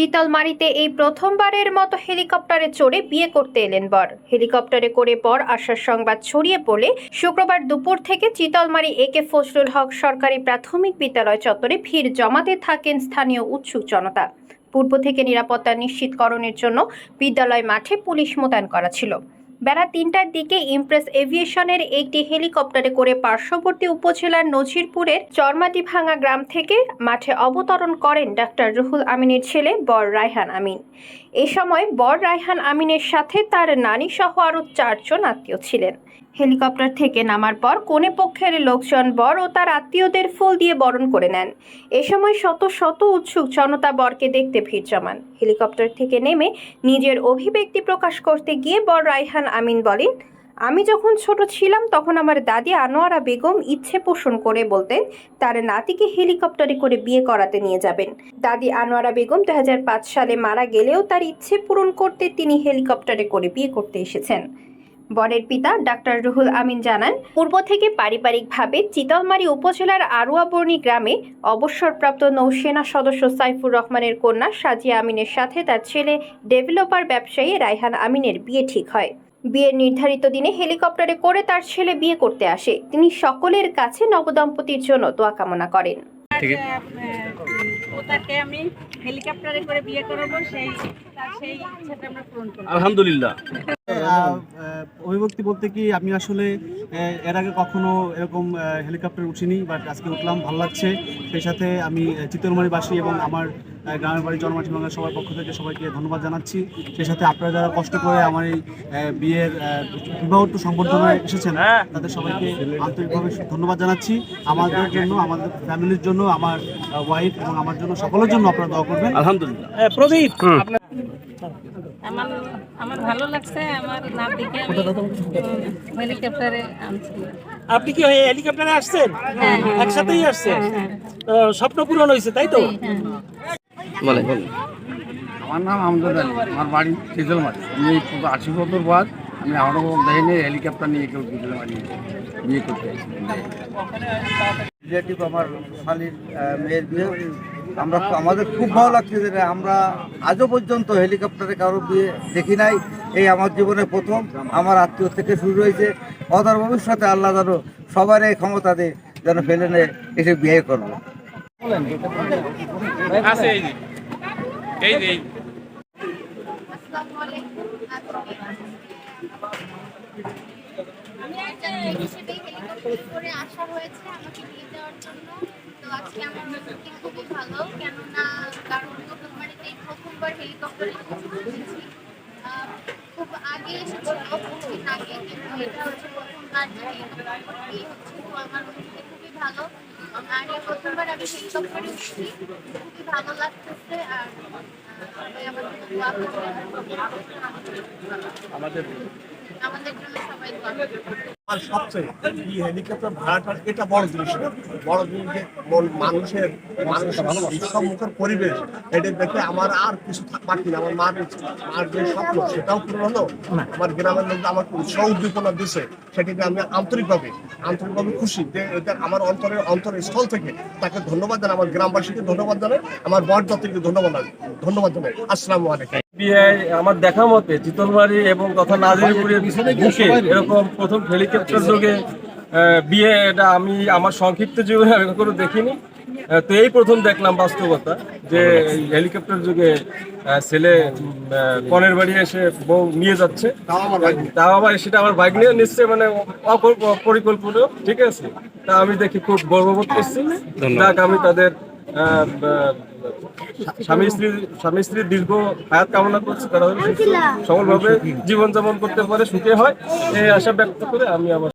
চিতলমারিতে এই প্রথমবারের মতো হেলিকপ্টারে চড়ে বিয়ে করতে এলেন বর। হেলিকপ্টারে করে পর আসার সংবাদ ছড়িয়ে পড়লে শুক্রবার দুপুর থেকে চিতলমারি এ কে ফজলুল হক সরকারি প্রাথমিক বিদ্যালয় চত্বরে ভিড় জমাতে থাকেন স্থানীয় উৎসুক জনতা। পূর্ব থেকে নিরাপত্তা নিশ্চিতকরণের জন্য বিদ্যালয় মাঠে পুলিশ মোতায়েন করা ছিল। বেলা তিনটার দিকে ইমপ্রেস এভিয়েশনের একটি হেলিকপ্টারে করে পার্শ্ববর্তী উপজেলার নজিরপুরের চরমাটি ভাঙা গ্রাম থেকে মাঠে অবতরণ করেন ডাক্তার রুহুল আমিনের ছেলে বর রায়হান আমিন। এ সময় বর রায়হান আমিনের সাথে তার নানি সহ আরও চারজন আত্মীয় ছিলেন। হেলিকপ্টার থেকে নামার পর কোনে পক্ষের লোকজন বর ও তার আত্মীয়দের ফুল দিয়ে বরণ করে নেন। এ সময় শত শত উৎসুক জনতা বরকে দেখতে ভিড় জমান। হেলিকপ্টার থেকে নেমে নিজের অভিব্যক্তি প্রকাশ করতে গিয়ে বর রায়হান আমিন বলেন, আমি যখন ছোট ছিলাম তখন আমার দাদি আনোয়ারা বেগম ইচ্ছে পোষণ করে বলতেন, তার নাতিকে হেলিকপ্টারে করে বিয়ে করাতে নিয়ে যাবেন। দাদি আনোয়ারা বেগম দুই হাজার পাঁচ সালে মারা গেলেও তার ইচ্ছে পূরণ করতে তিনি হেলিকপ্টারে করে বিয়ে করতে এসেছেন। বরের পিতা ডাক্তার রুহুল আমিন জানান পূর্ব থেকে পারিবারিকভাবে চিতলমারি উপজেলার আরুয়াবর্ণী গ্রামে অবসরপ্রাপ্ত নৌসেনা সদস্য সাইফুর রহমানের কন্যা সাজিয়া আমিনের সাথে তার ছেলে ডেভেলপার ব্যবসায়ী রায়হান আমিনের বিয়ে ঠিক হয়। বিয়ের নির্ধারিত দিনে হেলিকপ্টারে করে তার ছেলে বিয়ে করতে আসে। তিনি সকলের কাছে নবদম্পতির জন্য দোয়া কামনা করেন। আমি হেলিকপ্টারে করে বিয়ে করাবো সেই তার সেই ইচ্ছাটা আমরা পূরণ করব আলহামদুলিল্লাহ। আহ, বলতে কি আমি আসলে এর আগে কখনো এরকম হেলিকপ্টার উঠিনি বাট আজকে উঠলাম ভালো লাগছে। সেই সাথে আমি চিতলমারিবাসী এবং আমার গ্রামের বাড়ি জন্মাটি বাংলার সবার পক্ষ থেকে সবাইকে ধন্যবাদ জানাচ্ছি। সেই সাথে আপনারা যারা কষ্ট করে আমার এই বিয়ের আহ, বিবাহটু সম্বর্ধনায় এসেছেন তাদের সবাইকে আন্তরিকভাবে ধন্যবাদ জানাচ্ছি। আমাদের জন্য আমাদের ফ্যামিলির জন্য আমার ওয়াইফ এবং আমার জন্য সকলের জন্য আপনারা দোয়া করবেন। আলহামদুলিল্লাহ। প্রদীপ আমার আমার ভালো লাগছে আমার নাতিকে আমি হেলিকপ্টারে আনছি। আপনি কি হেলিকপ্টারে আসছেন? হ্যাঁ, হ্যাঁ, একসাথেই আসছেন? হ্যাঁ, স্বপ্ন পূরণ হয়েছে তাই তো? হ্যাঁ। বলেন আমার নাম আমজাদ আলী। আমার বাড়ি চিতলমারি আমি এই আশি বছর বাদ আমি আমার দেখিনি হেলিকপ্টার নিয়ে কেউ চিতলমারি বিয়ে করতে রিলেটিভ আমার শালির মেয়ের বিয়ে। আমরা আমাদের খুব ভালো লাগছে যে আমরা আজও পর্যন্ত হেলিকপ্টারে কারও বিয়ে দেখি নাই। এই আমার জীবনে প্রথম আমার আত্মীয় থেকে শুরু হয়েছে। অদার ভবিষ্যতে আল্লাহ যেন সবার এই ক্ষমতা দিয়ে যেন ফেলে নিয়ে এসে বিয়ে করব। আমি একটা হিসেবে হেলিকপ্টারে করে আসা হয়েছে আমাকে নিয়ে যাওয়ার জন্য আজকে আমার অনুভূতি খুবই ভালো, কেননা কারণ নতুন প্রথমবার হেলিকপ্টারে খুব আগে আগে, কিন্তু এটা হচ্ছে প্রথমবার যে হচ্ছে আমার অনুভূতি খুবই ভালো। আর প্রথমবার আমি হেলিকপ্টারে উঠছি খুবই ভালো লাগতেছে। আর আমার জন্য আমাদের আমাদের জন্য সবাই দোয়া করবেন আর সবচেয়ে এই হেলিকপ্টার ভাড়াটা এটা বড় জিনিস বড় জিনিস যে মানুষের মানুষের সম্মুখের পরিবেশ এটা দেখে আমার আর কিছু বাকি না আমার মার মার যে স্বপ্ন সেটাও পূরণ হলো? আমার গ্রামের লোক আমাকে উৎসাহ উদ্দীপনা দিছে সেটাকে আমি আন্তরিকভাবে আন্তরিকভাবে খুশি যে এটা আমার অন্তরের অন্তরের স্থল থেকে তাকে ধন্যবাদ জানাই আমার গ্রামবাসীকে ধন্যবাদ জানাই আমার বর জাতিকে ধন্যবাদ জানাই। ধন্যবাদ। জানাই আসসালামু আলাইকুম। বিআই আমার দেখা মতে চিতলমারি এবং তথা নাজিরপুরের বুকে এরকম প্রথম হেলিকপ্টার যোগে বিয়ে এটা আমি আমার সংক্ষিপ্ত জীবনে আমি কখনো দেখিনি। তো এই প্রথম দেখলাম বাস্তবতা যে এই হেলিকপ্টার যুগে ছেলে কনের বাড়ি এসে বউ নিয়ে যাচ্ছে। তাও আবার সেটা আমার বাইক নিয়ে নিচ্ছে মানে অপরিকল্পনা ঠিক আছে? তা আমি দেখি খুব গর্ববোধ করছি। যাক আমি তাদের স্বামী স্ত্রী, স্বামী স্ত্রীর দীর্ঘ হায়াত কামনা করছি, তারা সফলভাবে জীবনযাপন করতে পারে, সুখে হয়, এই আশা ব্যক্ত করে আমি আমার